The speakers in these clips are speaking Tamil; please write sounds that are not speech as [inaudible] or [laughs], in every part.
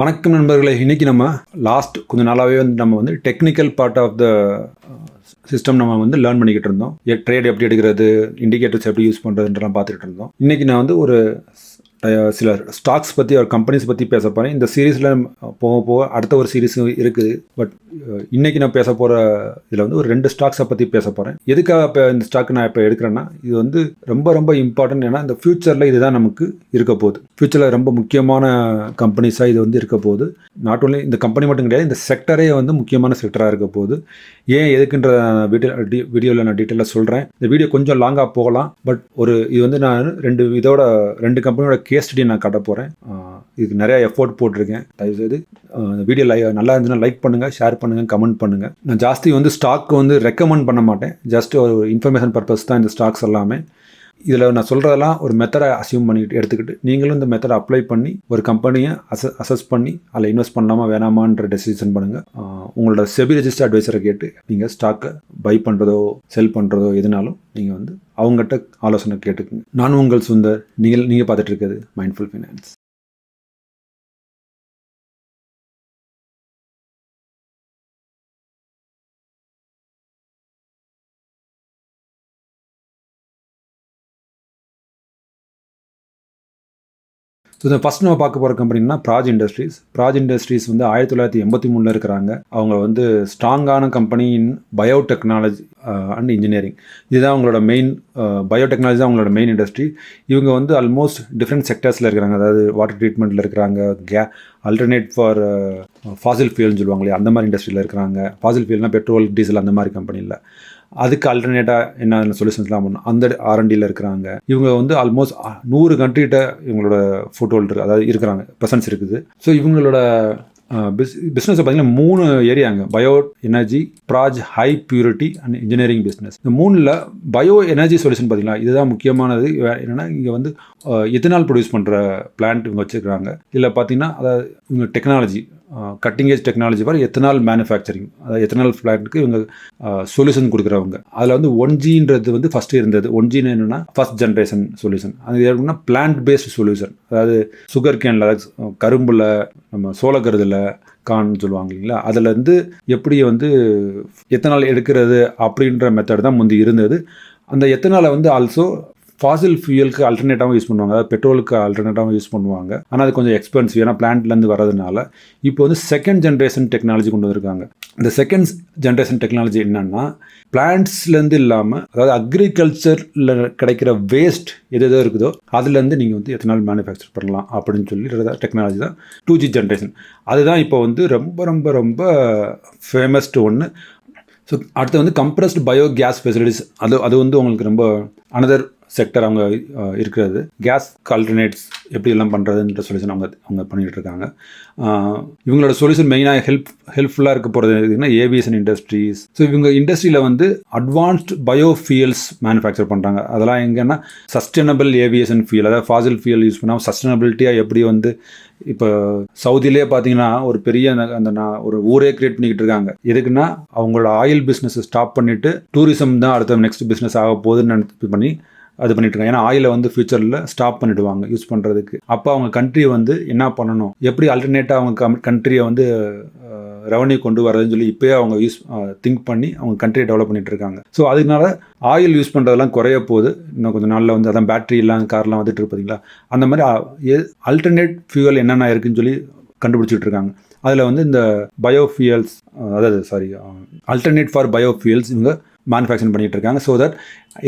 வணக்கம் நண்பர்களே. இன்றைக்கி நம்ம லாஸ்ட் கொஞ்சம் நாளாகவே வந்து நம்ம வந்து technical part of the system நம்ம வந்து லேர்ன் பண்ணிக்கிட்டு இருந்தோம். ட்ரேட் எப்படி எடுக்கிறது இண்டிகேட்டர்ஸ் எப்படி யூஸ் பண்ணுறதுன்றலாம் பார்த்துக்கிட்டு இருந்தோம். இன்றைக்கி நான் வந்து ஒரு சில ஸ்டாக்ஸ் பற்றி ஒரு கம்பெனிஸ் பற்றி பேச போகிறேன் இந்த சீரீஸில் போக போக அடுத்த ஒரு சீரீஸும் இருக்குது. பட் இன்றைக்கி நான் பேச போகிற இதில் வந்து ஒரு ரெண்டு ஸ்டாக்ஸை பற்றி பேச போகிறேன் எதுக்காக இப்போ இந்த ஸ்டாக் நான் இப்போ எடுக்கிறேன்னா இது வந்து ரொம்ப ரொம்ப இம்பார்ட்டன்ட் ஏன்னா இந்த ஃப்யூச்சரில் இதுதான் நமக்கு இருக்க போகுது. ஃப்யூச்சரில் ரொம்ப முக்கியமான கம்பெனிஸாக இது வந்து இருக்க போகுது. நாட் ஓன்லி இந்த கம்பெனி மட்டும் கிடையாது இந்த செக்டரே வந்து முக்கியமான செக்டராக இருக்க போகுது. ஏன் எதுக்குன்ற வீடியோ வீடியோவில் நான் டீட்டெயிலாக சொல்கிறேன் இந்த வீடியோ கொஞ்சம் லாங்காக போகலாம். பட் ஒரு இது வந்து நான் ரெண்டு இதோட ரெண்டு கம்பெனியோட கேஸ் ஸ்டடி நான் காட்ட போகிறேன் இதுக்கு நிறைய எஃபோர்ட் போட்டிருக்கேன். தயவுசெய்து செய்து வீடியோ லை நல்லா இருந்துச்சுன்னா லைக் பண்ணுங்கள் ஷேர் பண்ணுங்கள் கமெண்ட் பண்ணுங்கள் நான் ஜாஸ்தி வந்து ஸ்டாக் வந்து ரெக்கமெண்ட் பண்ண மாட்டேன். ஜஸ்ட் ஒரு இன்ஃபர்மேஷன் பர்பஸ் தான் இந்த ஸ்டாக்ஸ் எல்லாமே. இதில் நான் சொல்கிறதெல்லாம் ஒரு மெத்தடை அசியூம் பண்ணிட்டு எடுத்துக்கிட்டு நீங்களும் இந்த மெத்தடை அப்ளை பண்ணி ஒரு கம்பெனியை அச அசஸ் பண்ணி அதில் இன்வெஸ்ட் பண்ணலாமா வேணாமான்ற டெசிஷன் பண்ணுங்கள் உங்களோட செபி ரெஜிஸ்டர் அட்வைசரை கேட்டு நீங்கள் ஸ்டாக்கை பை பண்ணுறதோ செல் பண்ணுறதோ எதுனாலும் நீங்கள் வந்து அவங்ககிட்ட ஆலோசனை கேட்டுக்குங்க. நான் உங்கள் சுந்தர் நீங்கள் நீங்கள் பார்த்துட்டு இருக்கிறது மைண்ட்ஃபுல் ஃபைனான்ஸ் ஸோ இந்த ஃபஸ்ட் நம்ம பார்க்க போகிற கம்பெனினா ப்ராஜ் இண்டஸ்ட்ரீஸ் ப்ராஜ் இண்டஸ்ட்ரீஸ் வந்து ஆயிரத்தி தொள்ளாயிரத்தி எண்பத்தி மூணில் இருக்கிறாங்க. அவங்க வந்து ஸ்ட்ராங்கான company in biotechnology and engineering இதுதான் அவங்களோட மெயின் பயோ டெக்னாலஜி தான் அவங்களோட மெயின் இண்டஸ்ட்ரி இவங்க வந்து ஆல்மோஸ்ட் டிஃப்ரெண்ட் செக்டர்ஸில் இருக்கிறாங்க. அதாவது வாட்டர் ட்ரீட்மெண்ட்டில் இருக்கிறாங்க கே அல்டர்னேட் ஃபார் ஃபாசில் ஃபியூல்னு சொல்லுவாங்க இல்லையா? அந்த மாதிரி இண்டஸ்ட்ரியில் இருக்கிறாங்க. ஃபாசில் ஃபியூல்னால் பெட்ரோல் டீசல் அந்த மாதிரி கம்பெனியில் அதுக்கு அல்டர்னேட்டாக என்ன சொல்யூஷன்ஸ்லாம் பண்ணணும்? அந்த ஆர்என்டியில் இருக்கிறாங்க. இவங்க வந்து ஆல்மோஸ்ட் நூறு கண்ட்ரிகிட்ட இவங்களோட ஃபோட்டோல் இருக்கு அதாவது இருக்கிறாங்க. ப்ரெசன்ஸ் இருக்குது. ஸோ இவங்களோட பிஸ் பிஸ்னஸ் பார்த்தீங்கன்னா மூணு ஏரியாங்க bio energy Praj high purity and engineering business இந்த மூணில் பயோ எனர்ஜி சொல்யூஷன் பார்த்தீங்கன்னா இதுதான் முக்கியமானது. என்னென்னா இங்கே வந்து எத்தனால் ப்ரொடியூஸ் பண்ணுற பிளான்ட் இவங்க வச்சுருக்கிறாங்க. இதில் பார்த்தீங்கன்னா அதாவது இவங்க டெக்னாலஜி கட்டிங் ஏஜ் டெக்னாலஜி வர எத்தனால் மேனுஃபேக்சரிங் அதாவது எத்தனால் பிளான்ட்டுக்கு இவங்க சொல்யூஷன் கொடுக்குறவங்க. அதில் வந்து ஒன் ஜின்றது வந்து ஃபஸ்ட்டு இருந்தது. ஒன் ஜின்னு என்னென்னா ஃபஸ்ட் ஜென்ரேஷன் சொல்யூஷன் அது எப்படின்னா பிளான்ட் பேஸ்டு சொல்யூஷன் அதாவது சுகர் கேனில் அதாவது கரும்பில் நம்ம சோளக்கருதில் கான் சொல்லுவாங்க இல்லைங்களா? அதுலேருந்து எப்படி வந்து எத்தனால் எடுக்கிறது அப்படின்ற மெத்தட் தான் முந்தி இருந்தது. அந்த எத்தனாலை வந்து ஆல்சோ ஃபாசில் ஃபியூயலுக்கு அல்டர்னேட்டாகவும் யூஸ் பண்ணுவாங்க. அதாவது பெட்ரோலுக்கு அல்டர்னேட்டாகவும் யூஸ் பண்ணுவாங்க. ஆனால் அது கொஞ்சம் எக்ஸ்பென்சிவ் ஏன்னா பிளான்ட்லேருந்து வரதுனால இப்போ வந்து செகண்ட் ஜென்ரேஷன் டெக்னாலஜி கொண்டு வந்திருக்காங்க. இந்த செகண்ட் ஜென்ரேஷன் டெக்னாலஜி என்னன்னா பிளான்ட்ஸ்லேருந்து இல்லாமல் அதாவது அக்ரிகல்ச்சரில் கிடைக்கிற வேஸ்ட் எது எதோ இருக்குதோ அதுலேருந்து நீங்கள் வந்து எத்தனால் மேனுஃபேக்சர் பண்ணலாம் அப்படின்னு சொல்லி டெக்னாலஜி தான் டூ ஜி ஜென்ரேஷன் அதுதான் இப்போ வந்து ரொம்ப ரொம்ப ரொம்ப ஃபேமஸ்டு ஒன்று ஸோ அடுத்து வந்து கம்ப்ரஸ்ட் பயோ கேஸ் ஃபெசிலிட்டிஸ் அது அது வந்து உங்களுக்கு ரொம்ப அனதர் செக்டர் அவங்க இருக்கிறது. கேஸ் ஆல்டர்னேட்ஸ் எப்படி எல்லாம் பண்ணுறதுன்ற சொல்யூஷன் அவங்க அவங்க பண்ணிகிட்டு இருக்காங்க. இவங்களோட சொல்யூஷன் மெயினாக ஹெல்ப் ஹெல்ப்ஃபுல்லாக இருக்க போகிறது எதுனா ஏவியேஷன் இண்டஸ்ட்ரீஸ் ஸோ இவங்க இண்டஸ்ட்ரியில் வந்து அட்வான்ஸ்டு பயோஃபியல்ஸ் மேனுஃபேக்சர் பண்ணுறாங்க அதெல்லாம் எங்கன்னா சஸ்டைனபிள் ஏவியேஷன் ஃபியூல் அதாவது ஃபாசில் ஃபியூல் யூஸ் பண்ணால் சஸ்டைனபிலிட்டியாக எப்படி வந்து இப்போ சவுதியிலே பார்த்தீங்கன்னா ஒரு பெரிய அந்த- அந்த நான் ஒரு ஊரே கிரியேட் பண்ணிக்கிட்டு இருக்காங்க. எதுக்குன்னா அவங்களோட ஆயில் பிஸ்னஸை ஸ்டாப் பண்ணிவிட்டு டூரிசம் தான் அடுத்த நெக்ஸ்ட் பிஸ்னஸ் ஆக போகுதுன்னு நினைச்சு பண்ணி அது பண்ணிட்டு இருக்காங்க ஏன்னா ஆயிலை வந்து ஃபியூச்சரில் ஸ்டாப் பண்ணிடுவாங்க யூஸ் பண்ணுறதுக்கு அப்போ அவங்க கண்ட்ரி வந்து என்ன பண்ணணும்? எப்படி அல்டர்னேட்டாக அவங்க கண்ட்ரியை வந்து ரெவன்யூ கொண்டு வரதுன்னு சொல்லி இப்போயே அவங்க யூஸ் திங்க் பண்ணி அவங்க கண்ட்ரியை டெவலப் பண்ணிட்டு இருக்காங்க ஸோ அதனால ஆயில் யூஸ் பண்ணுறதெல்லாம் குறைய போகுது. இன்னும் கொஞ்சம் நாளில் வந்து அதான் பேட்டரி எல்லாம் கார்லாம் வந்துட்டு இருப்பீங்களா அந்த மாதிரி அல்டர்னேட் ஃபியூவல் என்னென்ன இருக்குன்னு சொல்லி கண்டுபிடிச்சிட்டு இருக்காங்க. அதில் வந்து இந்த பயோஃபியல்ஸ் அதாவது சாரி அல்டர்னேட் ஃபார் பயோஃபியல்ஸ் இவங்க மேனுஃபேக்சரிங் பண்ணிட்டு இருக்காங்க ஸோ தட்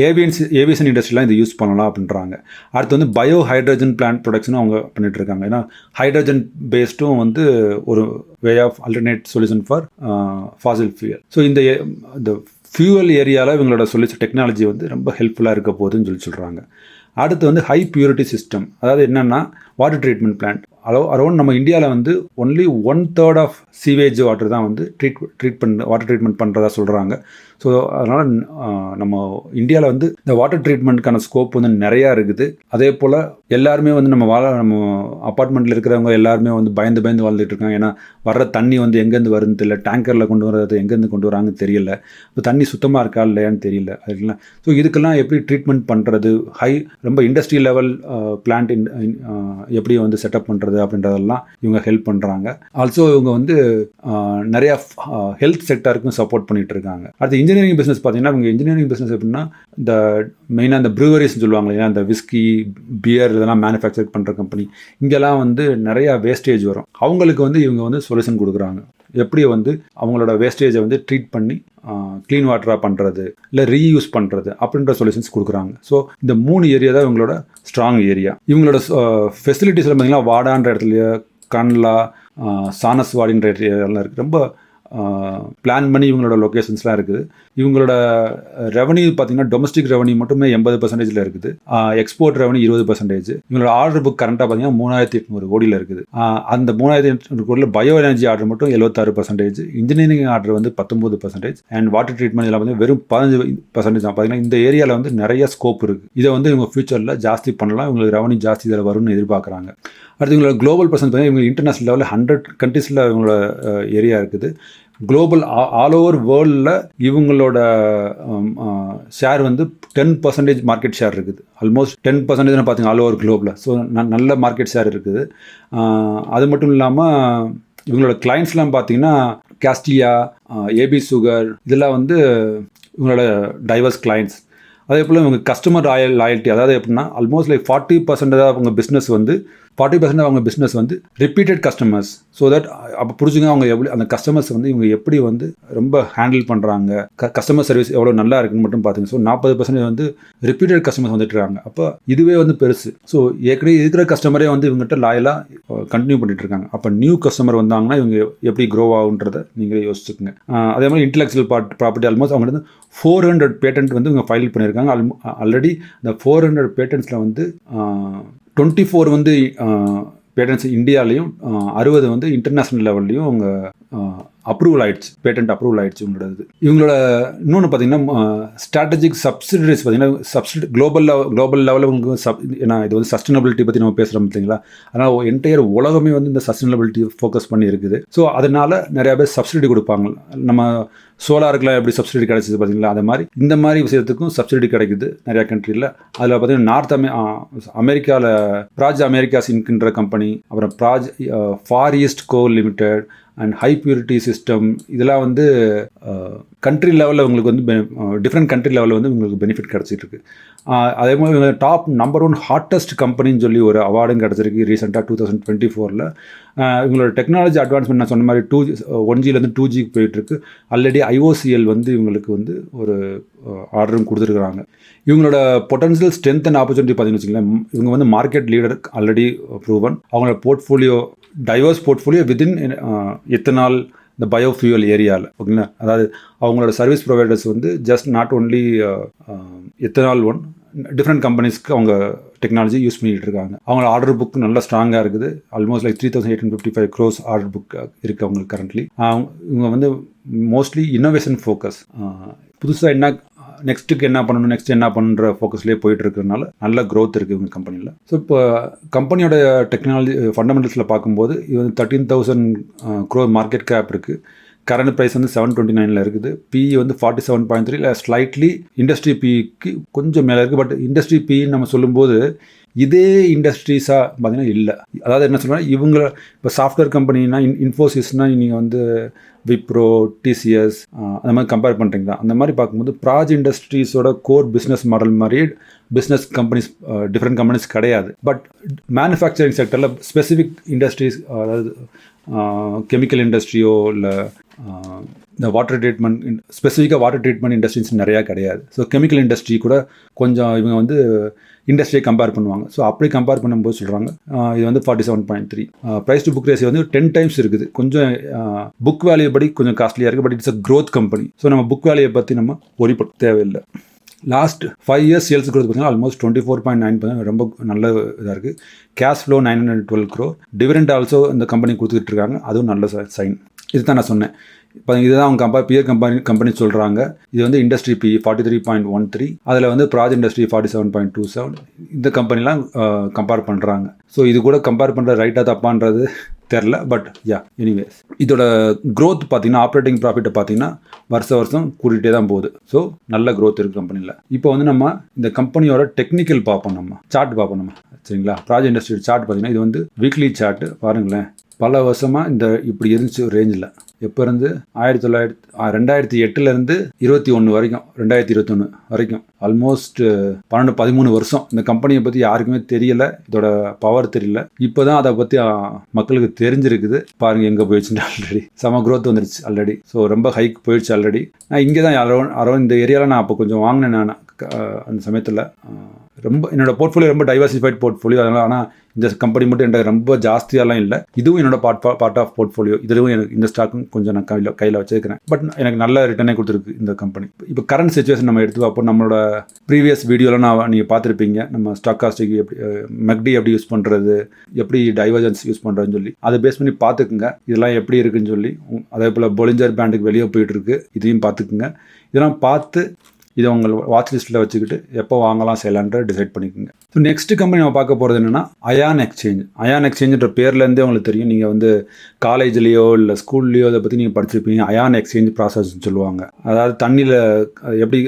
ஏவியன்ஸ் ஏவியேஷன் இண்டஸ்ட்ரிலாம் இதை யூஸ் பண்ணலாம் அப்படின்றாங்க. அடுத்து வந்து பயோ ஹைட்ரஜன் பிளான்ட் ப்ரொடக்ஷனும் அவங்க பண்ணிகிட்டு இருக்காங்க ஏன்னா ஹைட்ரஜன் பேஸ்டும் வந்து ஒரு way of alternate solution for fossil fuel so இந்த ஏ- இந்த ஃபியூவல் ஏரியாவில் இவங்களோட சொல்யூஷன் டெக்னாலஜி வந்து ரொம்ப ஹெல்ப்ஃபுல்லாக இருக்க போகுதுன்னு சொல்லி சொல்கிறாங்க அடுத்து வந்து ஹை பியூரிட்டி சிஸ்டம் அதாவது என்னென்னா water treatment plant all around நம்ம இந்தியாவில் வந்து only one third of sewage water தான் வந்து ட்ரீட் ட்ரீட் பண்ண வாட்டர் ட்ரீட்மெண்ட் பண்ணுறதா சொல்கிறாங்க ஸோ அதனால் நம்ம இந்தியாவில் வந்து இந்த வாட்டர் ட்ரீட்மெண்ட்டுக்கான ஸ்கோப் வந்து நிறையா இருக்குது. அதே போல் எல்லாருமே வந்து நம்ம வாழ நம்ம அப்பார்ட்மெண்ட்டில் இருக்கிறவங்க எல்லாருமே வந்து பயந்து பயந்து வாழ்ந்துட்டு இருக்காங்க. ஏன்னா வர்ற தண்ணி வந்து எங்கேருந்து வருதுன்னு தெரியல. டேங்கரில் கொண்டு வர்றது எங்கேருந்து கொண்டு வராங்கன்னு தெரியல. இப்போ தண்ணி சுத்தமாக இருக்கா இல்லையான்னு தெரியல. அதுலாம் ஸோ இதுக்கெல்லாம் எப்படி ட்ரீட்மெண்ட் பண்ணுறது ஹை ரொம்ப இண்டஸ்ட்ரி லெவல் பிளான்ட் எப்படி வந்து செட்டப் பண்ணுறது அப்படின்றதெல்லாம் இவங்க ஹெல்ப் பண்ணுறாங்க ஆல்சோ இவங்க வந்து நிறையா ஹெல்த் செக்டருக்கும் சப்போர்ட் பண்ணிகிட்டு இருக்காங்க. அடுத்து இன்ஜினியரிங் பிஸ்னஸ் பார்த்தீங்கன்னா இவங்க இன்ஜினியரிங் பிஸ்னஸ் எப்படின்னா இந்த மெயினாக இந்த ப்ரூவரிஸ் சொல்லுவாங்க இல்லையா இந்த விஸ்கி பியர் இதெல்லாம் மேனுஃபேக்சர் பண்ணுற கம்பெனி இங்கெல்லாம் வந்து நிறையா வேஸ்டேஜ் வரும். அவங்களுக்கு வந்து இவங்க வந்து சொல்யூஷன் கொடுக்குறாங்க. எப்படி வந்து அவங்களோட வேஸ்டேஜை வந்து ட்ரீட் பண்ணி க்ளீன் வாட்டராக பண்ணுறது இல்லை ரீயூஸ் பண்ணுறது அப்படின்ற சொல்யூஷன்ஸ் கொடுக்குறாங்க. ஸோ இந்த மூணு ஏரியா தான் இவங்களோட ஸ்ட்ராங் ஏரியா இவங்களோட ஃபெசிலிட்டிஸில் பார்த்தீங்கன்னா வாடான்ற இடத்துலையே கன்லா சானஸ்வாடின்ற ஏரியாலாம் இருக்குது ரொம்ப பிளான் பண்ணி இவங்களோட லொக்கேஷன்ஸ்லாம் இருக்குது. இவங்களோட ரெவன்யூ பார்த்தீங்கன்னா டொமஸ்டிக் ரெவன்யூ மட்டுமே எண்பது பர்சன்டேஜில் இருக்குது. எக்ஸ்போர்ட் ரெவன்யூ இருபது பர்சன்டேஜ் இவங்களோட ஆர்டர் புக் கரண்ட்டாக பார்த்தீங்கன்னா மூணாயிரத்தி எட்நூறு கோடியில் இருக்குது. அந்த மூணாயிரத்தி எட்நூறு கோடியில் பயோ எனர்ஜி ஆர்டர் மட்டும் எழுபத்தாறு பர்சன்டேஜ் இன்ஜினியரிங் ஆர்டர் வந்து பத்தொம்பது பர்சன்டேஜ் அண்ட் வாட்டர் ட்ரீட்மெண்ட் இதெல்லாம் வந்து வெறும் பதினஞ்சு பர்சன்டேஜ் தான். பார்த்தீங்கன்னா இந்த ஏரியாவில் வந்து நிறைய ஸ்கோப் இருக்குது இதை வந்து இவங்க ஃபியூச்சரில் ஜாஸ்தி பண்ணலாம். இவங்களுக்கு ரெவன்யூ ஜாஸ்தி இதில் வரும்னு எதிர்பார்க்குறாங்க. அடுத்து இவங்களோட குளோபல் பர்சன்ட் பார்த்தீங்கன்னா இவங்க இன்டர்நேஷனல் லெவலில் ஹண்ட்ரட் கண்ட்ரீஸில் இவங்களோட ஏரியா இருக்குது. குளோபல் ஆல் ஓவர் வேர்ல்டில் இவங்களோட um, uh, ஷேர் வந்து டென் பர்சன்டேஜ் மார்க்கெட் ஷேர் இருக்குது. ஆல்மோஸ்ட் டென் பர்சன்டேஜ்னு பார்த்தீங்கன்னா ஆல் ஓவர் குளோபில் ஸோ நல்ல மார்க்கெட் ஷேர் இருக்குது. Uh, அது மட்டும் இல்லாமல் இவங்களோட கிளைண்ட்ஸ்லாம் பார்த்தீங்கன்னா கேஸ்டியா ஏபி uh, சுகர் இதெல்லாம் வந்து இவங்களோட டைவர்ஸ் கிளைண்ட்ஸ் அதே போல் இவங்க கஸ்டமர் ராயல் லாயல்ட்டி அதாவது எப்படின்னா ஆல்மோஸ்ட் லைக் ஃபார்ட்டி பர்சன்ட் அவங்க பிஸ்னஸ் வந்து ஃபார்ட்டி பர்சன்ட் அவங்க பிஸ்னஸ் வந்து ரிப்பீட்டட் கஸ்டமர்ஸ் ஸோ தட் அப்போ புரிஞ்சுங்க அவங்க எப்படி அந்த கஸ்டமர்ஸ் வந்து இவங்க எப்படி வந்து ரொம்ப ஹேண்டில் பண்ணுறாங்க கஸ்டமர் சர்வீஸ் எவ்வளோ நல்லா இருக்குன்னு மட்டும் பார்த்துங்க ஸோ நாற்பது பர்சன்டேஜ் வந்து ரிப்பீட்டட் கஸ்டமர்ஸ் வந்துட்டு இருக்காங்க. அப்போ இதுவே வந்து பெருசு. ஸோ ஏற்கனவே இருக்கிற கஸ்டமரே வந்து இவங்ககிட்ட லாயலாக கண்டினியூ பண்ணிட்டு இருக்காங்க. அப்போ நியூ கஸ்டமர் வந்தாங்கன்னா இவங்க எப்படி க்ரோ ஆகுன்றதை நீங்களே யோசிச்சுக்கோங்க. அதே மாதிரி இன்டெலெக்சுவல் பார்ட் ப்ராப்பர்ட்டி ஆல்மோஸ்ட் அவங்க வந்து ஃபோர் ஹண்ட்ரட் பேட்டன்ட் வந்து இவங்க ஃபைல் பண்ணியிருக்காங்க. ஆல்ரெடி இந்த ஃபோர் ஹண்ட்ரட் பேட்டன்ஸில் வந்து டுவெண்ட்டி ஃபோர் வந்து பேட்டன்ஸ் இந்தியாலையும் அறுபது வந்து இன்டர்நேஷ்னல் லெவல்லையும் அவங்க அப்ரூவல் ஆயிடுச்சு பேட்டன்ட் அப்ரூவல் ஆயிடுச்சு இவங்களோட இது இவங்களோட இன்னொன்று பார்த்தீங்கன்னா ஸ்ட்ராட்டஜிக் சப்சிடரிஸ் பார்த்தீங்கன்னா சப்சிடி குளோபல் லெவல் குளோபல் லெவலில் உங்களுக்கு சப் ஏன்னா இது வந்து சஸ்டைனபிலிட்டி பற்றி நம்ம பேசுகிறோம் பார்த்தீங்களா? அதனால் என்டையர் உலகமே வந்து இந்த சஸ்டைனபிலிட்டி ஃபோக்கஸ் பண்ணி இருக்குது. ஸோ அதனால் நிறையா பேர் சப்சிடி கொடுப்பாங்க. நம்ம சோலாருக்குலாம் எப்படி சப்சிடி கிடைச்சிது பார்த்தீங்களா? அது மாதிரி இந்த மாதிரி விஷயத்துக்கும் சப்சிடி கிடைக்குது நிறையா கண்ட்ரியில் அதில் பார்த்தீங்கன்னா நார்த் அமெ அமெரிக்காவில் ப்ராஜ் அமெரிக்காஸ் இன்கின்ற கம்பெனி அப்புறம் Praj far east co limited and high purity system இதெல்லாம் வந்து கண்ட்ரி லெவலில் உங்களுக்கு வந்து டிஃப்ரெண்ட் கண்ட்ரி லெவலில் வந்து உங்களுக்கு பெனிஃபிட் கிடச்சிட்டு இருக்கு uh, அதே மாதிரி டாப் நம்பர் ஒன் ஹாட்டஸ்ட் கம்பெனின்னு சொல்லி ஒரு அவார்டும் கிடச்சிருக்கு ரீசெண்டாக டூ தௌசண்ட் டுவெண்ட்டி ஃபோரில் இவங்களோட டெக்னாலஜி அட்வான்ஸ்மெண்ட் நான் சொன்ன மாதிரி டூ ஒன் ஜிலேருந்து uh, டூ ஜிக்கு போயிட்டுருக்கு ஆல்ரெடி ஐஓசிஎல் வந்து இவங்களுக்கு வந்து ஒரு uh, ஆர்டரும் கொடுத்துருக்குறாங்க. இவங்களோட பொட்டன்ஷியல் ஸ்ட்ரென்த் அண்ட் ஆப்பர்ச்சுனிட்டி பார்த்தீங்கன்னு வச்சுக்கோங்களேன் இவங்க வந்து மார்க்கெட் லீடர் ஆல்ரெடி ப்ரூவன் அவங்களோட portfolio diverse portfolio within ethanol இந்த பயோஃபியூவல் ஏரியாவில் ஓகேங்களா அதாவது அவங்களோட சர்வீஸ் ப்ரொவைடர்ஸ் வந்து just not only ethanol one different கம்பெனிஸ்க்கு அவங்க டெக்னாலஜி யூஸ் பண்ணிட்டு இருக்காங்க. அவங்களோட ஆர்டர் புக் நல்லா ஸ்ட்ராங்காக இருக்குது. Almost like three thousand eight fifty five crores order book இருக்குது அவங்களுக்கு கரண்ட்லி இவங்க வந்து மோஸ்ட்லி இன்னோவேஷன் ஃபோக்கஸ் புதுசாக என்ன நெக்ஸ்ட்டுக்கு என்ன பண்ணணும் நெக்ஸ்ட் என்ன பண்ணுற ஃபோக்கஸ்லேயே போயிட்டு இருக்கிறதுனால நல்ல க்ரோத் இருக்குது இவங்க கம்பெனியில் ஸோ இப்போ கம்பெனியோட டெக்னாலஜி ஃபண்டமெண்டல்ஸில் பார்க்கும்போது இது வந்து thirteen thousand crore market cap இருக்குது கரண்ட் ப்ரைஸ் வந்து செவன் டுவெண்ட்டி நைனில் இருக்குது. பிஇ வந்து ஃபார்ட்டி செவன் பாயிண்ட் த்ரீ இல்லை ஸ்லைட்லி இண்டஸ்ட்ரி பிக்கு கொஞ்சம் மேலே இருக்குது பட் இண்டஸ்ட்ரி பின்னு நம்ம சொல்லும்போது இதே இண்டஸ்ட்ரீஸாக பார்த்தீங்கன்னா இல்லை. அதாவது என்ன சொல்லுவாங்க இவங்கள இப்போ சாஃப்ட்வேர் கம்பெனினா இன் இன்ஃபோசிஸ்னால் நீங்கள் வந்து விப்ரோ டிசிஎஸ் அந்த மாதிரி கம்பேர் பண்ணுறீங்களா அந்த மாதிரி பார்க்கும்போது ப்ராஜ் இண்டஸ்ட்ரீஸோட கோர் பிஸ்னஸ் மாடல் மாதிரி பிஸ்னஸ் கம்பெனிஸ் டிஃப்ரெண்ட் கம்பெனிஸ் கிடையாது. பட் மேனுஃபேக்சரிங் செக்டரில் ஸ்பெசிஃபிக் இண்டஸ்ட்ரீஸ் அதாவது கெமிக்கல் இண்டஸ்ட்ரியோ இல்லை இந்த வாட்டர் ட்ரீட்மெண்ட் ஸ்பெசிஃபிக்காக வாட்டர் ட்ரீட்மெண்ட் இண்டஸ்ட்ரீஸ் நிறையா கிடையாது. ஸோ கெமிக்கல் இண்டஸ்ட்ரி கூட கொஞ்சம் இவங்க வந்து இண்டஸ்ட்ரியை கம்பேர் பண்ணுவாங்க. ஸோ அப்படி கம்பேர் பண்ணும்போது சொல்கிறாங்க இது வந்து forty seven point three price to book ratio வந்து டென் டைம்ஸ் இருக்குது. கொஞ்சம் புக் வேல்யூ படி கொஞ்சம் காஸ்ட்லியாக இருக்குது but it's a growth company so நம்ம புக் வேல்யூயை பற்றி நம்ம ஒரி தேவையில்லை. Last five years sales growth பார்த்தீங்கன்னா almost twenty four point nine percent ரொம்ப நல்ல இதாக இருக்குது cash flow nine hundred twelve crore dividend also இந்த கம்பெனி கொடுத்துட்டு இருக்காங்க. அதுவும் நல்ல சைன் இதுதான் நான் சொன்னேன். இப்போ இதுதான் அவங்க கம்பா பியர் கம்பெனி கம்பெனி சொல்கிறாங்க இது வந்து industry P forty three point one three அதில் வந்து Praj industry forty seven point two seven இந்த கம்பெனிலாம் கம்பேர் பண்ணுறாங்க ஸோ இது கூட கம்பேர் பண்ணுற ரைட்டாக தப்பான்றது தெரில பட் யா எனிவேஸ் இதோட க்ரோத் பார்த்தீங்கன்னா ஆப்ரேட்டிங் ப்ராஃபிட்டை பார்த்தீங்கன்னா வருஷ வருஷம் கூட்டிகிட்டே தான் போகுது. ஸோ நல்ல க்ரோத் இருக்குது கம்பெனியில் இப்போ வந்து நம்ம இந்த கம்பெனியோட டெக்னிக்கல் பார்ப்போம் நம்ம. சார்ட் பார்ப்போம் நம்ம. சரிங்களா? ப்ராஜ் இண்டஸ்ட்ரி சார்ட் பார்த்தீங்கன்னா இது வந்து வீக்லி சார்ட்டு பாருங்களேன். பல வருஷமாக இந்த இப்படி இருந்துச்சு ரேஞ்சில் எப்போ இருந்து? ஆயிரத்தி தொள்ளாயிரத்தி ரெண்டாயிரத்தி எட்டுலேருந்து இருபத்தி ஒன்று வரைக்கும் ரெண்டாயிரத்தி இருபத்தொன்று வரைக்கும். ஆல்மோஸ்ட் பன்னெண்டு பதிமூணு வருஷம். இந்த கம்பெனியை பற்றி யாருக்குமே தெரியல. இதோட பவர் தெரியல. இப்போ தான் அதை பற்றி மக்களுக்கு தெரிஞ்சிருக்குது. பாருங்க எங்கே போயிடுச்சுன்னு [laughs] ஆல்ரெடி செம க்ரோத் வந்துருச்சு ஆல்ரெடி ஸோ ரொம்ப ஹைக் போயிடுச்சு ஆல்ரெடி நான் இங்கே தான் அரௌண்ட் அரௌண்ட் இந்த ஏரியாவில் நான் அப்போ கொஞ்சம் வாங்கினேன் நான். க- அந்த சமயத்தில். ரொம்ப என்னோட போர்ட்ஃபோலியோ ரொம்ப டைவர்சிஃபைட் போர்ட்ஃபோலியோ அதனால் ஆனால் இந்த கம்பெனி மட்டும் என்கிட்ட ரொம்ப ஜாஸ்தியாலாம் இல்லை. இதுவும் என்னோட பார்ட் பார்ட் ஆஃப் போர்ட்ஃபோலியோ இதுவும் எனக்கு இந்த ஸ்டாக்கும் கொஞ்சம் நான் கையில் கையில் வச்சிருக்கிறேன். பட் எனக்கு நல்ல ரிட்டர்னே கொடுத்துருக்கு இந்த கம்பெனி இப்போ கரண்ட் சுச்சுவேஷன் நம்ம எடுத்து நம்மளோட ப்ரீவியஸ் வீடியோலாம் நான் நீங்கள் பார்த்துருப்பீங்க. நம்ம ஸ்டாக் காஸ்டிக்கு எப்படி மெக்டி எப்படி யூஸ் பண்ணுறது எப்படி டைவர்ஜன்ஸ் யூஸ் பண்ணுறதுன்னு சொல்லி. அதை பேஸ் பண்ணி பார்த்துக்குங்க. இதெல்லாம் எப்படி இருக்குன்னு சொல்லி. அதே போல் பொலிஞ்சர் பேண்டுக்கு வெளியே போயிட்டு இருக்கு. இதையும் பார்த்துக்குங்க. இதெல்லாம் பார்த்து இதை உங்கள் வாட்ச் லிஸ்ட்டில் வச்சுக்கிட்டு எப்போ வாங்கலாம் செய்யலான்ற டிசைட் பண்ணிக்கோங்க. ஸோ நெக்ஸ்ட் கம்பெனி நம்ம பார்க்க போகிறது என்னென்னா அயான் எக்ஸ்சேஞ்ச் அயான் எக்ஸ்சேஞ்சுன்ற பேர்லேருந்தே உங்களுக்கு தெரியும். நீங்கள் வந்து காலேஜ்லேயோ இல்லை ஸ்கூல்லையோ அதை பற்றி நீங்கள் படிச்சிருப்பீங்க. அயான் எக்ஸ்சேஞ்ச் ப்ராசஸ்ன்னு சொல்லுவாங்க. அதாவது தண்ணியில் எப்படி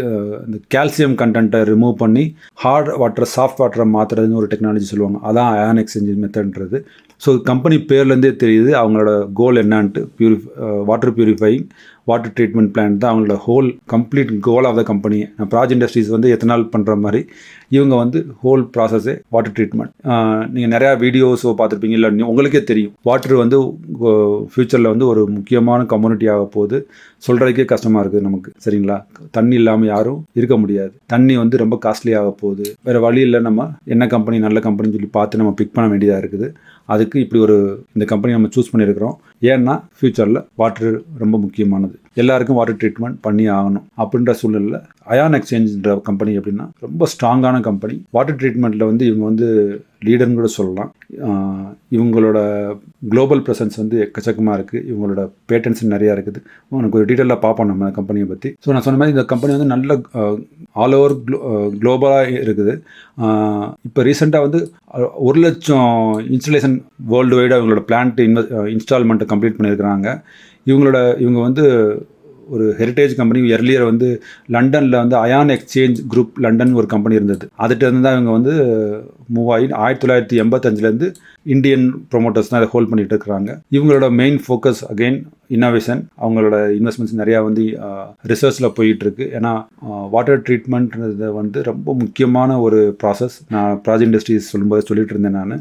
இந்த கால்சியம் கண்டென்ட்டை ரிமூவ் பண்ணி ஹார்ட் வாட்டரை சாஃப்ட் வாட்டரை மாற்றுறதுன்னு ஒரு டெக்னாலஜி சொல்லுவாங்க. அதான் அயான் எக்ஸ்சேஞ்ச் மெத்தட்ன்றது ஸோ கம்பெனி பேர்லேருந்தே தெரியுது அவங்களோட goal என்னான்ட்டு. Puri water purifying water treatment plant தான் அவங்களோட whole complete goal of the company Praj industries வந்து எத்தனால் பண்ணுற மாதிரி இவங்க வந்து ஹோல் ப்ராசஸே வாட்டர் ட்ரீட்மெண்ட் நீங்கள் நிறையா வீடியோஸோ பார்த்துருப்பீங்க இல்லை உங்களுக்கே தெரியும். வாட்டர் வந்து ஃப்யூச்சரில் வந்து ஒரு முக்கியமான கம்யூனிட்டி ஆக போகுது. சொல்கிறதுக்கே கஷ்டமாக இருக்குது நமக்கு சரிங்களா? தண்ணி இல்லாமல் யாரும் இருக்க முடியாது. தண்ணி வந்து ரொம்ப காஸ்ட்லி ஆக போகுது. வேறு வழி இல்லை நம்ம என்ன கம்பெனி நல்ல கம்பெனின்னு சொல்லி பார்த்து நம்ம பிக் பண்ண வேண்டியதாக இருக்குது. அதுக்கு இப்படி ஒரு இந்த கம்பெனி நம்ம சூஸ் பண்ணியிருக்கிறோம். ஏன்னா ஃப்யூச்சரில் வாட்டர் ரொம்ப முக்கியமானது. எல்லாருக்கும் வாட்டர் ட்ரீட்மெண்ட் பண்ணி ஆகணும் அப்படின்ற சூழ்நிலையில் அயான் எக்ஸ்சேஞ்சுன்ற கம்பெனி எப்படின்னா ரொம்ப ஸ்ட்ராங்கான கம்பெனி வாட்டர் ட்ரீட்மெண்ட்டில் வந்து இவங்க வந்து லீடர்னு கூட சொல்லலாம். இவங்களோட குளோபல் ப்ரெசன்ஸ் வந்து எக்கச்சக்கமாக இருக்குது இவங்களோட பேட்டன்ஸ் நிறையா இருக்குது. உனக்கு ஒரு டீட்டெயிலாக பார்ப்போம் நம்ம கம்பெனியை பற்றி ஸோ நான் சொன்ன மாதிரி இந்த கம்பெனி வந்து நல்ல ஆல் ஓவர் க்ளோ குளோபலாக இருக்குது. இப்போ ரீசெண்டாக வந்து ஒரு லட்சம் இன்ஸ்டலேஷன் வேர்ல்டு வைடு அவங்களோட பிளான்ட் இன்வெ இன்ஸ்டால்மெண்ட்டை கம்ப்ளீட் பண்ணியிருக்கிறாங்க. இவங்களோட இவங்க வந்து ஒரு ஹெரிட்டேஜ் கம்பெனி எர்லியர் வந்து லண்டனில் வந்து அயான் எக்ஸ்சேஞ்ச் குரூப் லண்டன் ஒரு கம்பெனி இருந்தது. அதுகிட்ட இருந்து தான் இவங்க வந்து மூவ் ஆகி ஆயிரத்தி தொள்ளாயிரத்தி எண்பத்தஞ்சிலேருந்து இந்தியன் ப்ரொமோட்டர்ஸ் தான் இதை ஹோல்ட் பண்ணிகிட்டு இருக்கிறாங்க இவங்களோட மெயின் ஃபோக்கஸ் அகைன் இன்னோவேஷன் அவங்களோட இன்வெஸ்ட்மெண்ட்ஸ் நிறையா வந்து ரிசர்ச்சில் போயிட்டு இருக்கு ஏன்னா வாட்டர் ட்ரீட்மெண்ட்ன்றது வந்து ரொம்ப முக்கியமான ஒரு ப்ராசஸ் நான் ப்ராஜெக்ட் இண்டஸ்ட்ரீஸ் சொல்லும்போது சொல்லிட்டு இருந்தேன் நான்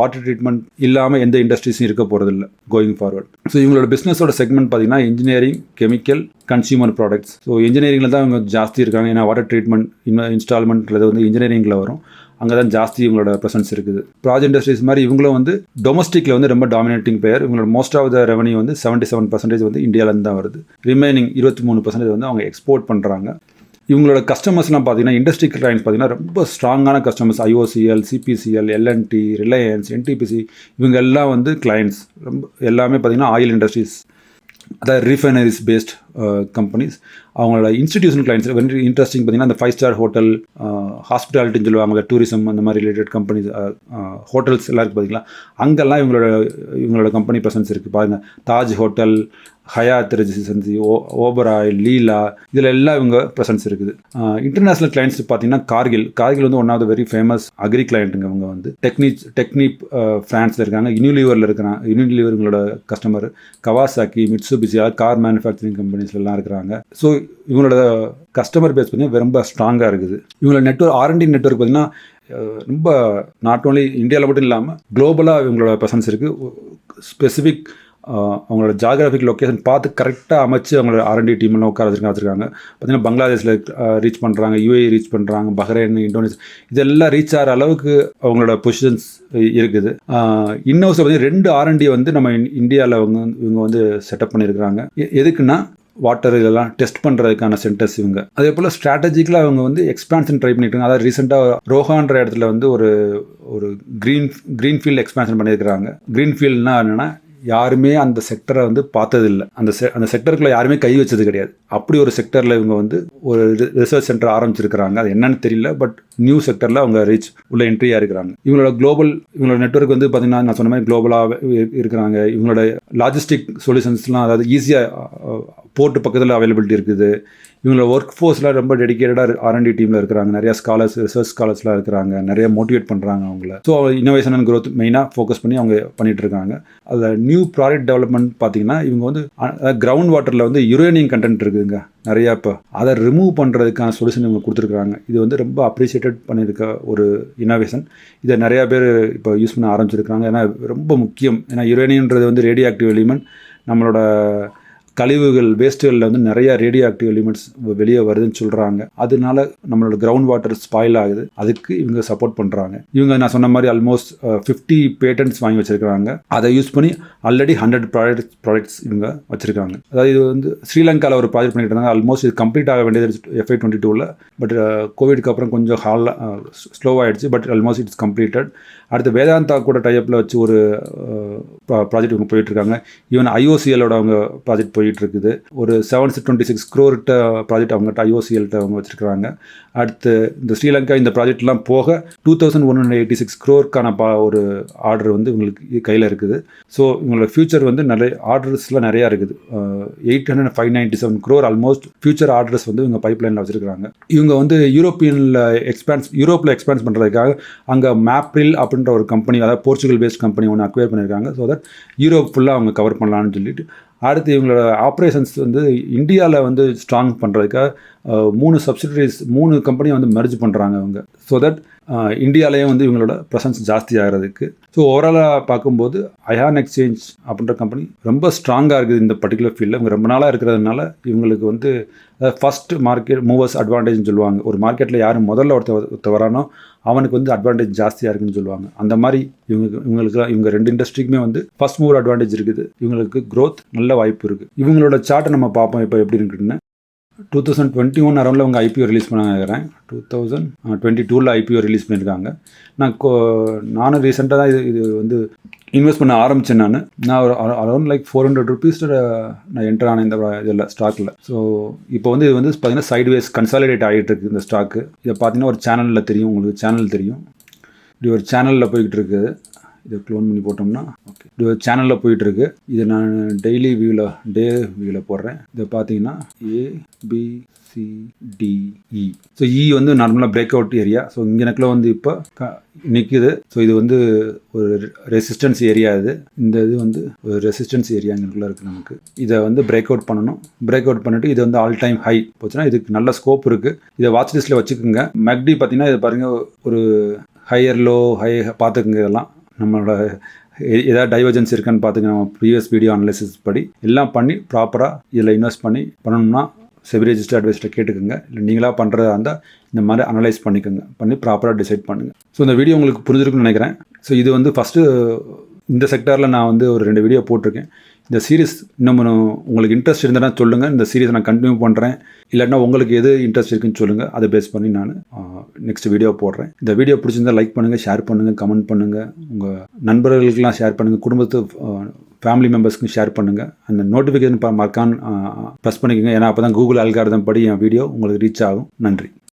வாட்டர் ட்ரீட்மெண்ட் இல்லாமல் எந்த இண்டஸ்ட்ரீஸும் இருக்க போகிறதில்ல கோயிங் ஃபார்வர்ட் ஸோ இவங்களோட பிஸ்னஸோட செக்மெண்ட் பார்த்தீங்கன்னா engineering chemical consumer products so இன்ஜினியரிங்கில் தான் இவங்க ஜாஸ்தி இருக்காங்க. ஏன்னா வாட்டர் ட்ரீட்மெண்ட் இன்ஸ்டால்மெண்ட்ன்றது வந்து இன்ஜினியரிங்கில் வரும். அங்கே தான் ஜாஸ்தி இவங்களோட ப்ரெசன்ஸ் இருக்குது. ப்ராஜெக்ட் இண்டஸ்ட்ரீஸ் மாதிரி இவங்களும் வந்து டொமஸ்டிக்கில் வந்து ரொம்ப டாமினேட்டிங் பெயர் இவங்களோட மோஸ்ட் ஆஃப் த ரெவன்யூ வந்து செவன்ட்டி செவன் பர்சன்டேஜ் வந்து இந்தியாவிலேருந்து தான் வருது. ரிமைனிங் இருபத்தி மூணு பர்சன்டேஜ் வந்து அவங்க எக்ஸ்போர்ட் பண்ணுறாங்க இவங்களோட கஸ்டமர்ஸ்லாம் பார்த்தீங்கன்னா இண்டஸ்ட்ரி கிளைண்ட்ஸ் பார்த்தீங்கன்னா ரொம்ப ஸ்ட்ராங்கான customers IOCL CPCL LNT Reliance NTPC இவங்க எல்லாம் வந்து கிளைண்ட்ஸ் ரொம்ப எல்லாமே பார்த்தீங்கன்னா ஆயில் இண்டஸ்ட்ரீஸ் அதாவது ரீஃபைனரிஸ் பேஸ்ட் கம்பெனிஸ் அவங்களோட இன்ஸ்டிடியூஷன் கிளைண்ட்ஸ் வெரி இன்ட்ரெஸ்டிங் பார்த்தீங்கன்னா அந்த ஃபைவ் ஸ்டார் ஹோட்டல் ஹாஸ்பிட்டாலிட்டின்னு சொல்லுவாங்க டூரிசம் அந்த மாதிரி ரிலேட்டட் கம்பெனிஸ் ஹோட்டல்ஸ் எல்லாம் இருக்குது பார்த்தீங்களா? அங்கெல்லாம் இவங்களோட இவங்களோட கம்பெனி ப்ரெசன்ஸ் இருக்குது பாருங்கள் தாஜ் ஹோட்டல் ஹயாத் சந்தி ஓ ஓபராய் லீலா இதில் எல்லாம் இவங்க ப்ரெசன்ஸ் இருக்குது. இன்டர்நேஷனல் கிளைண்ட்ஸ் பார்த்தீங்கன்னா கார்கில். கார்கில் வந்து one of the very famous agri கிளைண்ட்டுங்க அவங்க வந்து. டெக்னிக் டெக்னிப் ஃப்ரான்ஸில் இருக்காங்க. யூனிலிவரில் இருக்கிறாங்க யூனிலிவருங்களோட customer Kawasaki Mitsubishi car manufacturing கம்பெனிஸ்லாம் இருக்கிறாங்க. ஸோ இவங்களோட கஸ்டமர் பேஸ் பார்த்தீங்கன்னா ரொம்ப ஸ்ட்ராங்காக இருக்குது. இவங்களோட நெட்ஒர்க் ஆர்என்டி நெட்ஒர்க் பார்த்தீங்கன்னா ரொம்ப நாட் ஓன்லி இந்தியாவில் மட்டும் இல்லாமல் குளோபலாக இவங்களோட ப்ரெசன்ஸ் இருக்குது ஸ்பெசிஃபிக் அவங்களோட ஜாகிராஃபிக் லொக்கேஷன் பார்த்து கரெக்டாக அமைச்சு அவங்களோட ஆர்என்டி டீம்லாம் உட்கார வச்சிருக்காங்க வச்சுருக்காங்க. பார்த்தீங்கன்னா பங்களாதேஷில் ரீச் பண்ணுறாங்க யூஏ ரீச் பண்ணுறாங்க பஹ்ரைன் இந்தோனேஷியா இதெல்லாம் ரீச் ஆகிற அளவுக்கு அவங்களோட பொசிஷன்ஸ் இருக்குது. இன்னொரு வந்து ரெண்டு ஆர்என்டி வந்து நம்ம இந்தியாவில் அவங்க இவங்க வந்து செட்டப் பண்ணியிருக்கிறாங்க எ- எதுக்குன்னா வாட்டர் இதெல்லாம் டெஸ்ட் பண்ணுறதுக்கான சென்டர்ஸ் இவங்க. அதே போல் ஸ்ட்ராட்டஜிக்கலாக அவங்க வந்து எக்ஸ்பான்ஷன் ட்ரை பண்ணிட்டு அதாவது ரீசெண்டாக ரோஹான்ற இடத்துல வந்து ஒரு ஒரு க்ரீன் க்ரீன்ஃபீல்ட் எக்ஸ்பான்ஷன் பண்ணியிருக்கிறாங்க க்ரீன்ஃபீல்ட்னா என்னென்னா யாருமே அந்த செக்டரை வந்து பார்த்ததில்ல. அந்த செ அந்த செக்டருக்குள்ளே யாருமே கை வச்சது கிடையாது. அப்படி ஒரு செக்டரில் இவங்க வந்து ஒரு ரிசர்ச் சென்டர் ஆரம்பிச்சிருக்கிறாங்க. அது என்னன்னு தெரியல பட் நியூ செக்டரில் அவங்க ரீச் உள்ள என்ட்ரியாக இருக்கிறாங்க. இவங்களோட குளோபல் இவங்களோட நெட்வொர்க் வந்து பார்த்தீங்கன்னா நான் சொன்ன மாதிரி குளோபலாக இருக்கிறாங்க. இவங்களோட லாஜிஸ்டிக் சொல்யூஷன்ஸ்லாம் அதாவது ஈஸியாக போர்ட்டு பக்கத்தில் அவைலபிலிட்டி இருக்குது. இவங்களோட ஒர்க் ஃபோர்ஸ்லாம் ரொம்ப டெடிக்கேட்டடாக ஆர்என்டி டீமில் இருக்கிறாங்க. நிறைய ஸ்காலர்ஸ் ரிசர்ச் ஸ்காலர்ஸ்லாம் இருக்கிறாங்க. நிறைய மோட்டிவேட் பண்ணுறாங்க அவங்கள. ஸோ இன்னோவேஷன் அண்ட் க்ரோத் மெயினாக ஃபோக்கஸ் பண்ணி அவங்க பண்ணிகிட்டு இருக்காங்க. அதில் நியூ ப்ராடக்ட் டெவலப்மெண்ட் பார்த்தீங்கன்னா இவங்க வந்து கிரவுண்ட் வாட்டரில் வந்து யுரேனியம் கண்டென்ட் இருக்குதுங்க. நிறையா இப்போ. அதை ரிமூவ் பண்ணுறதுக்கான சொல்யூஷன் இவங்க கொடுத்துருக்காங்க இது வந்து ரொம்ப அப்ரிஷியேட் அப்ரிஷியேட்டட் பண்ணியிருக்க ஒரு இனோவேஷன் இதை நிறையா பேர் இப்போ யூஸ் பண்ண ஆரம்பிச்சிருக்காங்க ஏன்னா ரொம்ப முக்கியம். ஏன்னா யுரேனியன்றது வந்து ரேடியோ ஆக்டிவ் எலிமெண்ட் நம்மளோட கழிவுகள் வேஸ்ட்டுகளில் வந்து நிறைய ரேடியோ ஆக்டிவ் எலிமெண்ட்ஸ் வெளியே வருதுன்னு சொல்கிறாங்க அதனால நம்மளோட கிரவுண்ட் வாட்டர் ஸ்பாயில் ஆகுது. அதுக்கு இவங்க சப்போர்ட் பண்ணுறாங்க இவங்க நான் சொன்ன மாதிரி ஆல்மோஸ்ட் ஃபிஃப்டி பேட்டன்ட்ஸ் வாங்கி வச்சிருக்காங்க அதை யூஸ் பண்ணி ஆல்ரெடி ஹண்ட்ரட் ப்ராடக்ட்ஸ் ப்ராடக்ட்ஸ் இவங்க வச்சிருக்காங்க. அதாவது இது வந்து ஸ்ரீலங்காவில் ஒரு ப்ராஜெக்ட் பண்ணிட்டு இருந்தாங்க. ஆல்மோஸ்ட் இது கம்ப்ளீட் ஆக வேண்டியது எஃப்ஐ டுவெண்ட்டி டூவில் பட் கோவிட்க்கு அப்புறம் கொஞ்சம் ஹால் ஸ்லோ ஆயிடுச்சு. பட் ஆல்மோஸ்ட் இட்ஸ் கம்ப்ளீட்டட் அடுத்து வேதாந்தா கூட டைப்பில் வச்சு ஒரு ப்ராஜெக்ட் இவங்க போயிட்டுருக்காங்க ஈவன் ஐஓசிஎலோட அவங்க ப்ராஜெக்ட் போய் போயிட்டு இருக்குது ஒரு செவன் டுவெண்ட்டி சிக்ஸ் க்ரோர்கிட்ட ப்ராஜெக்ட் அவங்ககிட்ட ஐஓசிஎல்கிட்ட அவங்க வச்சிருக்கிறாங்க. அடுத்து இந்த ஸ்ரீலங்கா இந்த ப்ராஜெக்ட்லாம் போக two thousand one hundred eighty six க்ரோருக்கான பா ஒரு ஆர்டர் வந்து இவங்களுக்கு கையில் இருக்குது. ஸோ இவங்களோட ஃபியூச்சர் வந்து நிறைய ஆர்டர்ஸ்லாம் நிறையா இருக்குது. Eight hundred five ninety seven crore almost future orders வந்து இவங்க பைப்லைனில் வச்சிருக்காங்க இவங்க வந்து யூரோப்பியனில் எக்ஸ்பான்ஸ் யூரோப்பில் எக்ஸ்பான்ஸ் பண்ணுறதுக்காக அங்கே மேப்ரில் அப்படின்ற ஒரு கம்பெனி அதாவது போர்ச்சுகல் பேஸ்ட் கம்பெனி ஒன்று அக்வயர் பண்ணியிருக்காங்க ஸோ தட் யூரோப் ஃபுல்லாக அவங்க கவர் பண்ணலான்னு சொல்லிட்டு அடுத்து இவங்களோட ஆப்ரேஷன்ஸ் வந்து இந்தியாவில் வந்து ஸ்ட்ராங் பண்ணுறதுக்காக மூணு சப்சிடரிஸ் மூணு கம்பெனியை வந்து மெர்ஜ் பண்ணுறாங்க அவங்க ஸோ தட் இந்தியாலேயும் வந்து இவங்களோட ப்ரெசன்ஸ் ஜாஸ்தி ஆகிறதுக்கு ஸோ ஓவராலாக பார்க்கும்போது அயான் எக்ஸ்சேஞ்ச் அப்படின்ற கம்பெனி ரொம்ப ஸ்ட்ராங்காக இருக்குது இந்த பர்டிகுலர் ஃபீல்டில் இவங்க ரொம்ப நாளாக இருக்கிறதுனால இவங்களுக்கு வந்து ஃபஸ்ட் மார்க்கெட் மூவர்ஸ் அட்வான்டேஜ்னு சொல்லுவாங்க. ஒரு மார்க்கெட்டில் யார் முதல்ல ஒருத்த ஒருத்த வரானோ அவனுக்கு வந்து அட்வான்டேஜ் ஜாஸ்தியாக இருக்குன்னு சொல்லுவாங்க. அந்த மாதிரி இவங்களுக்கு இவங்களுக்கு இவங்க ரெண்டு இண்டஸ்ட்ரிக்குமே வந்து ஃபஸ்ட் மூவர் அட்வான்டேஜ் இருக்குது. இவங்களுக்கு க்ரோத் நல்ல வாய்ப்பு இருக்குது இவங்களோட சார்ட்டை நம்ம பார்ப்போம். இப்போ எப்படி இருக்குன்னு. டூ தௌசண்ட் டுவெண்ட்டி ஒன் அரௌண்டில் அவங்க ஐபிஓ ரிலீஸ் பண்ணாங்க டூ தௌசண்ட் டுவெண்ட்டி டூவில் ஐபிஓ ரிலீஸ் பண்ணியிருக்காங்க. நான் கோ நானும் ரீசெண்டாக தான் இது இது வந்து இன்வெஸ்ட் பண்ண ஆரம்பித்தேன் நான். நான் ஒரு around like four hundred rupees நான் என்டர் ஆனேன் இந்த இதில் ஸ்டாக்கில் ஸோ இப்போ வந்து இது வந்து பார்த்தீங்கன்னா சைட்வேஸ் கன்சாலிடேட் ஆகிட்டு இருக்கு இந்த ஸ்டாக்கு இதை பார்த்தீங்கன்னா ஒரு சேனலில் தெரியும் உங்களுக்கு சேனல் தெரியும். இப்படி ஒரு சேனலில் போய்கிட்டு இருக்குது. இதை க்ளோன் பண்ணி போட்டோம்னா ஓகே இது சேனலில் போயிட்டுருக்கு. இதை நான் டெய்லி வியூவில் டே வியூவில் போடுறேன். இதை பார்த்தீங்கன்னா A B C D E so E வந்து நார்மலாக பிரேக் அவுட் ஏரியா ஸோ இங்கே எனக்குள்ள வந்து இப்போ க நிற்குது ஸோ இது வந்து ஒரு ரெசிஸ்டன்ஸ் ஏரியா இது. இந்த இது வந்து ஒரு ரெசிஸ்டன்ஸ் ஏரியா இங்கக்குள்ள இருக்குது நமக்கு. இதை வந்து பிரேக் அவுட் பண்ணணும். பிரேக் அவுட் பண்ணிட்டு இது வந்து ஆல் டைம் ஹை போச்சுன்னா இதுக்கு நல்ல ஸ்கோப் இருக்குது இதை வாட்ச் லிஸ்ட்டில் வச்சுக்கோங்க. மெக்டி பார்த்தீங்கன்னா இது பாருங்கள் ஒரு ஹையர் லோ ஹை பார்த்துக்குங்க இதெல்லாம். நம்மளோட எ- ஏதாவது டைவர்ஜென்ஸ் இருக்குன்னு பார்த்துக்க நம்ம ப்ரீவியஸ் வீடியோ அனலிசிஸ் படி எல்லாம் பண்ணி ப்ராப்பராக இதில் இன்வெஸ்ட் பண்ணி பண்ணணும்னா செபி ரெஜிஸ்டர் அட்வைஸ்ட்டை கேட்டுக்கோங்க. இல்லை நீங்களாக பண்ணுறதா இருந்தால் இந்த மாதிரி அனலைஸ் பண்ணிக்கோங்க. பண்ணி ப்ராப்பராக டிசைட் பண்ணுங்கள் ஸோ இந்த வீடியோ உங்களுக்கு புரிஞ்சிருக்குன்னு நினைக்கிறேன். ஸோ இது வந்து ஃபஸ்ட்டு இந்த செக்டாரில் நான் வந்து ஒரு ரெண்டு வீடியோ போட்டிருக்கேன். இந்த சீரீஸ் இன்னும் உங்களுக்கு இன்ட்ரெஸ்ட் இருந்ததுன்னா சொல்லுங்கள் இந்த சீரீஸ் நான் கண்டினியூ பண்ணுறேன் இல்லாட்டினா உங்களுக்கு எது இன்ட்ரெஸ்ட் இருக்குன்னு சொல்லுங்கள் அதை பேஸ் பண்ணி நான் நெக்ஸ்ட் வீடியோ போடுறேன். இந்த வீடியோ பிடிச்சிருந்தா லைக் பண்ணுங்கள் ஷேர் பண்ணுங்கள் கமெண்ட் பண்ணுங்கள் உங்கள் நண்பர்களுக்கெல்லாம் ஷேர் பண்ணுங்கள் குடும்பத்து ஃபேமிலி மெம்பர்ஸ்க்கும் ஷேர் பண்ணுங்கள் அந்த நோட்டிஃபிகேஷன் மறக்கான் ப்ரெஸ் பண்ணிக்கோங்க. ஏன்னா அப்போ தான் கூகுள் அல்காரதம் படி என் வீடியோ உங்களுக்கு ரீச் ஆகும். நன்றி.